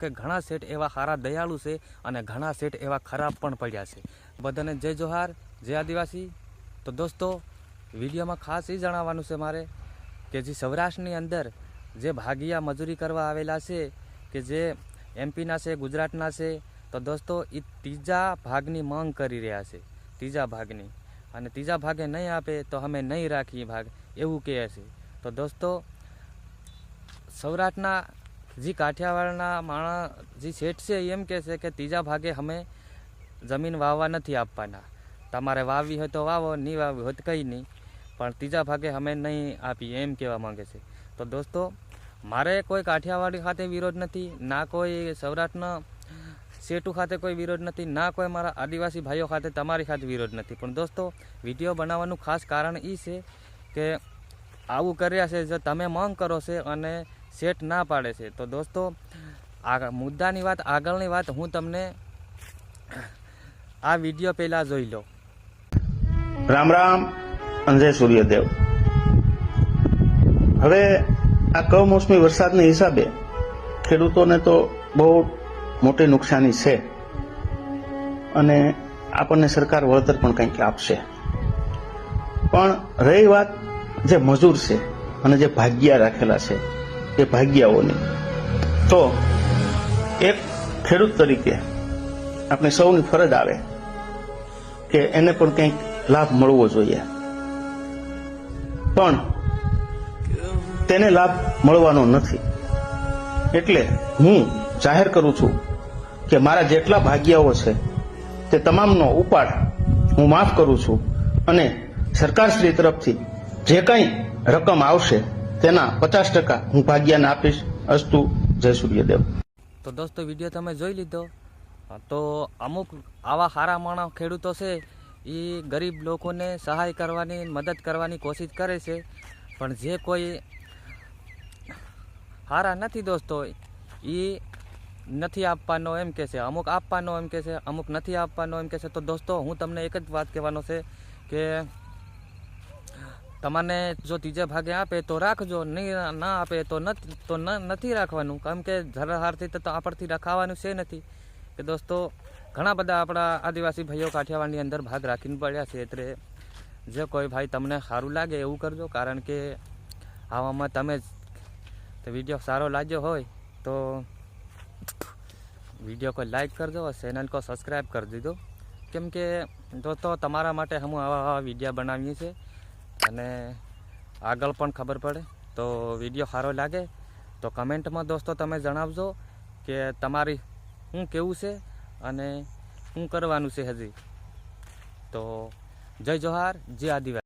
કે ઘણા સેટ એવા સારા દયાળુ છે અને ઘણા સેટ એવા ખરાબ પણ પડ્યા છે. બધાને જય જોહાર, જય આદિવાસી. તો દોસ્તો, વિડીયોમાં ખાસ એ જણાવવાનું છે મારે કે જે સૌરાષ્ટ્રની અંદર જે ભાગીયા મજૂરી કરવા આવેલા છે કે જે એમપીના છે, ગુજરાતના છે, તો દોસ્તો, એ ત્રીજા ભાગની માંગ કરી રહ્યા છે. ત્રીજા ભાગની. અને ત્રીજા ભાગે નહીં આપે તો અમે નહીં રાખીએ ભાગ, એવું કહે છે. તો દોસ્તો, સૌરાષ્ટ્રના જે, કાઠિયાવાડના માણસ જે, શેઠ છે એમ કહે છે કે ત્રીજા ભાગે અમે જમીન વાવવા નથી આપવાના. તમારે વાવવી હોય તો વાવો, નહીં વાવવી હોય તો કંઈ નહીં. પણ ત્રીજા ભાગે અમે નહીં આપીએ એમ કહેવા માંગે છે. તો દોસ્તો, મારે કોઈ કાઠિયાવાડી ખાતે વિરોધ નથી, ના કોઈ સૌરાષ્ટ્રના સેટુ ખાતે કોઈ વિરોધ નથી, ના કોઈ મારા આદિવાસી ભાઈઓ ખાતે તમારી ખાતે વિરોધ નથી. પણ દોસ્તો, વીડિયો બનાવવાનું ખાસ કારણ એ છે કે આવું કર્યા છે, જો તમે માંગ કરો છે અને સેટ ના પાડે છે. તો દોસ્તો, આ મુદ્દાની વાત, આગળની વાત હું તમને આ વીડિયો પહેલાં જોઈ લો રામ રામ, અંજય સૂર્યદેવ. હવે આ કમોસમી વરસાદના હિસાબે ખેડૂતોને તો બહુ મોટી નુકસાની છે અને આપણને સરકાર વળતર પણ કંઈક આપશે. પણ રહી વાત જે મજૂર છે અને જે ભાગ્યા રાખેલા છે એ ભાગ્યાઓની. તો એક ખેડૂત તરીકે આપણે સૌની ફરજ આવે કે એને પણ કંઈક લાભ મળવો જોઈએ. પણ તેને લાભ મળવાનો નથી. એટલે હું જાહેર કરું છું કે મારા જેટલા ભાગ્યાઓ છે, તે તમામનો ઉપાડ હું માફ કરું છું અને સરકારશ્રી તરફથી જે કંઈ રકમ આવશે તેના પચાસ ટકા હું ભાગ્યાને આપીશ. અસ્તુ, જય સૂર્યદેવ. તો દોસ્તો, વીડિયો તમે જોઈ લીધો. તો અમુક આવા સારા માણસ ખેડૂતો છે એ ગરીબ લોકોને સહાય કરવાની, મદદ કરવાની કોશિશ કરે છે. પણ જે કોઈ સારા નથી દોસ્તો એ નથી આપવાનો એમ કહે છે. અમુક આપવાનો એમ કહે છે, અમુક નથી આપવાનો એમ કહે છે. તો દોસ્તો, હું તમને એક જ વાત કહેવાનો છે કે તમને જો ત્રીજા ભાગે આપે તો રાખજો, નહીં ના આપે તો તો નથી રાખવાનું. કેમ કે ધરહારથી તો આપણથી રખાવાનું છે નથી. કે દોસ્તો, ઘણા બધા આપણા આદિવાસી ભાઈઓ કાઠિયાવાડની અંદર ભાગ રાખીને પડ્યા છે. એટલે જે કોઈ ભાઈ તમને સારું લાગે એવું કરજો, કારણ કે આવામાં તમે વીડિયો સારો લાગ્યો હોય તો વીડિયો કોઈ લાઈક કરજો, ચેનલ કો સબસ્ક્રાઈબ કરી દીધો. કેમ કે દોસ્તો, તમારા માટે હું આવા આવા વિડીયા બનાવીએ છીએ. અને આગળ પણ ખબર પડે. તો વીડિયો સારો લાગે તો કમેન્ટમાં દોસ્તો તમે જણાવજો કે તમારી શું કેવું છે અને શું કરવાનું છે હજી. તો જય જોહાર, જય આદિવાસી.